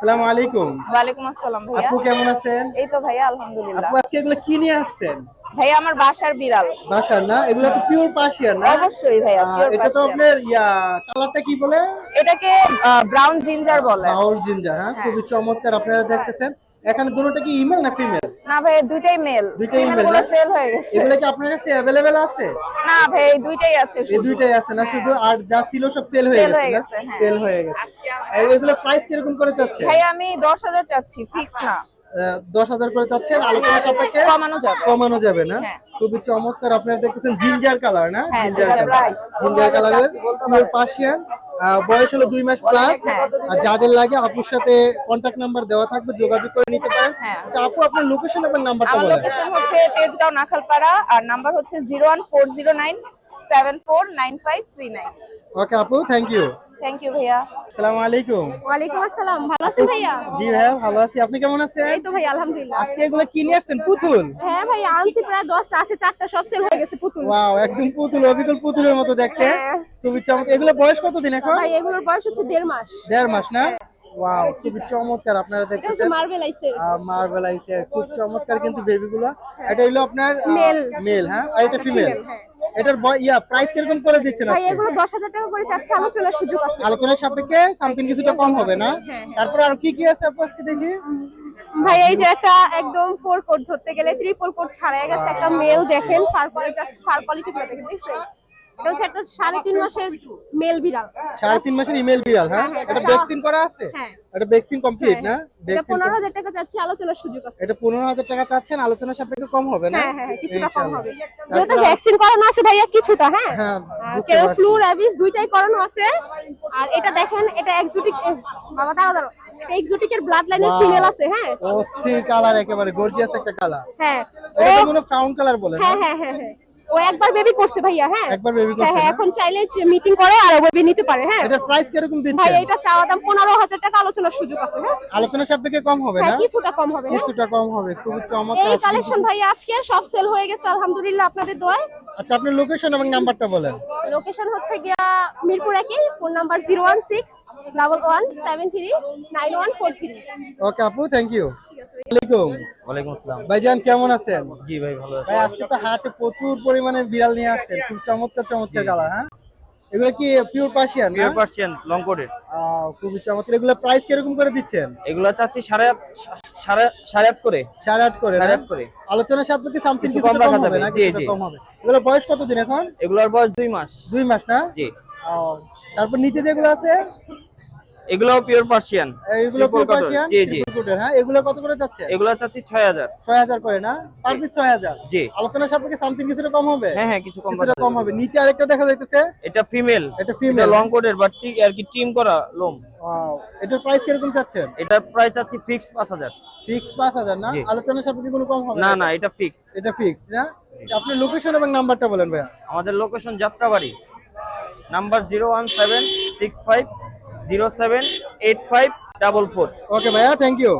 আসসালামু আলাইকুম। আসসালাম ভাইয়া। আপু কেমন আছেন? এই তো ভাইয়া আলহামদুলিল্লাহ। আপু আজকে এগুলো কি নিয়ে আসছেন? ভাইয়া আমার বাসার বিড়াল। বাসার না? এগুলো তো পিওর পার্সিয়ান না? অবশ্যই ভাইয়া পিওর এটা তো আপনার ইয়া কালারটা কি বলে? এটাকে ব্রাউন জিঞ্জার বলে। ব্রাউন জিঞ্জার হ্যাঁ। খুবই চমৎকার আপনারা দেখতেছেন। এখানে দুটোটা কি ইমেল না ফিমেল? না ভাইয়া দুইটাই মেল। দুইটাই গুলো না? সেল হয়ে গেছে। এগুলো কি আপনার কাছে অ্যাভেলেবেল আছে? না ভাই এই দুইটাই আছে এই দুইটাই আছে না শুধু আর যা ছিল সব সেল হয়ে গেছে গেছে, হ্যাঁ। সেল হয়ে গেছে। এগুলো প্রাইস কীরকম করে চাচ্ছে ভাইয়া আমি দশ হাজার চাচ্ছি ফিক্স না। দশ হাজার করে চাচ্ছেন আলোচনা সাপেক্ষে কমানো যাবে। কমানো যাবে না? হ্যাঁ। খুবই চমৎকার আপনারা দেখতেছেন জিঞ্জার কালার না? হ্যাঁ, জিঞ্জার কালার. জিঞ্জার কালারের পার্সিয়ান বয়স হলো দুই মাস প্লাস হ্যাঁ। আর যাদের লাগে আপুর সাথে কন্ট্যাক্ট নাম্বার দেওয়া থাকবে যোগাযোগ করে নিতে পারেন। হ্যাঁ। আচ্ছা আপু আপনার লোকেশন এবং নাম্বারটা বলেন। লোকেশন হচ্ছে তেজগাঁও নাখালপাড়া আর নাম্বার হচ্ছে zero one four zero nine seven four nine five three nine okay আপু থ্যাংক ইউ থ্যাংক ইউ ভাইয়া। আসসালামু আলাইকুম। ওয়ালাইকুম আসসালাম। ভালো আছেন ভাইয়া? জি ভাইয়া ভালো আছি। আপনি কেমন আছেন? এই তো ভাই আলহামদুলিল্লাহ। আজকে এগুলো কি নিয়ে আসছেন? পুতুল? হ্যাঁ ভাই আনছি প্রায় দশটা আছে চারটা সব সেল হয়ে গেছে পুতুল। ওয়াও একদম পুতুল অবিকল পুতুলের মতো দেখতে। হ্যাঁ। খুবই চমৎকার। এগুলো বয়স কতদিন এখন? ভাই এগুলোর বয়স হচ্ছে দেড় মাস। দেড় মাস না? ওয়াও খুবই চমৎকার আপনারা দেখতেছেন। মার্বেল আইসের মার্বেল আইসে খুব চমৎকার কিন্তু বেবি গুলো। এটা হলো আপনার Male. মেল হ্যাঁ? আর এটা ফিমেল হ্যাঁ। এটার ইয়া প্রাইস কীরকম করে দিচ্ছেন ভাই এগুলো দশ হাজার টাকা করে চাচ্ছি আলোচনার সুযোগ আছে। আলোচনার সাপেক্ষে সামথিং কিছুটা কম হবে না? তারপর আর কি কি আছে আপু আজকে দেখি? ভাই এই যে একটা একদম ফোর কোড ধরতে গেলে ট্রিপল কোড ছাড়াই গেছে একটা মেল দেখেন fur quality just fur quality দেখেন দেখছেন? এটা হচ্ছে একটা সাড়ে তিন মাসের মেল বিড়াল। সাড়ে তিন মাসের ইমেল বিড়াল হ্যাঁ? হ্যাঁ, এটা ভ্যাকসিন করা আছে? হ্যাঁ। এটা ভ্যাকসিন কমপ্লিট না? এটা পনেরো হাজার টাকা চাচ্ছে আলোচনার সুযোগ আছে। এটা পনেরো হাজার টাকা চাচ্ছেন আলোচনার সাপেক্ষে কম হবে না? হ্যাঁ হ্যাঁ হ্যাঁ, কিছুটা কম হবে। যেহেতু ভ্যাকসিন করানো আছে ভাইয়া কিছুটা হ্যাঁ? হ্যাঁ কেউ ফ্লু র্যাবিস দুইটাই করানো আছে। আর এটা দেখেন এটা এক্সোটিক বাবা এটা এক্সোটিকের ব্লাড লাইনের Wow. ফিমেল আছে হ্যাঁ? অস্থির কালার একেবারে গর্জিয়াস একটা কালার হ্যাঁ। এটা ফাউন্ড কালার বলে হ্যাঁ হ্যাঁ হ্যাঁ হ্যাঁ। ও একবার বেবি করছে ভাইয়া হ্যাঁ। একবার বেবি হ্যাঁ করছে হ্যাঁ এখন চাইলে মিটিং করে আর বেবি নিতে পারে হ্যাঁ। এটার প্রাইস কীরকম ভাই দিচ্ছেন এটা চাওয়া দাম পনেরো হাজার টাকা আলোচনার সুযোগ আছে হ্যাঁ। আলোচনা সাপেক্ষে কম হবে হ্যাঁ না? কিছুটা কম হবে হ্যাঁ। কিছুটা কম হবে খুবই এই কালেকশন ভাই আজকে সব সেল হয়ে গেছে আলহামদুলিল্লাহ আপনাদের দোয়ায়। আচ্ছা আপনার লোকেশন এবং নাম্বারটা বলেন। লোকেশন হচ্ছে গিয়া মিরপুর একই phone number zero one six double one seven three nine one four three okay আপু থ্যাংক ইউ ওয়ালাইকুম ওয়ালাইকুম আসসালাম। ভাইজান কেমন আছেন? জি ভাই ভালো আছি। ভাই আজকে তো হাটে প্রচুর পরিমাণে বিড়াল নিয়ে আসছেন। খুব চমৎকার চমৎকার কালার হ্যাঁ? এগুলো কি pure Persian pure Persian long কোটের আহ, খুবই চমৎকার। এগুলো প্রাইস কীরকম করে দিচ্ছেন? এগুলো চাচ্ছি সাড়ে সাড়ে সাড়ে আট করে। সাড়ে আট করে সাড়ে আট করে। আলোচনা সাপেক্ষে সামথিং কিছু কিছু কম কম রাখা যাবে, না? জি, জি। কম হবে। এগুলো বয়স কতদিন এখন? এগুলোর বয়স দুই মাস। দুই মাস না? জি। তারপর নিচে যেগুলো আছে? এগুলো pure Persian Triple pure Persian জি, জি। হ্যাঁ? এগুলো কত করে যাচ্ছে? এগুলো চাচ্ছি ছয় হাজার। ছয় হাজার করে না? পার পিস ছয় হাজার? জি। আলোচনা সাপেক্ষে সামথিং কিছুটা কম হবে? হ্যাঁ হ্যাঁ কিছু কম রাখা কম হবে। নিচে আরেকটা দেখা যাইতেছে। এটা ফিমেল এটা ফিমেল লং কোটের বাট ঠিক আর কি ট্রিম করা লোম এটার প্রাইস কীরকম চাচ্ছেন? এটার প্রাইস চাচ্ছি ফিক্সড পাঁচ হাজার। ফিক্স পাঁচ হাজার না? আলোচনা সাপেক্ষে কোনো কম হবে না? না এটা ফিক্সড এটা ফিক্স না? আপনার লোকেশন এবং নাম্বারটা বলেন ভাইয়া। আমাদের location Jatrabari number zero one seven six five zero seven eight five double four. Okay ভাইয়া থ্যাংক ইউ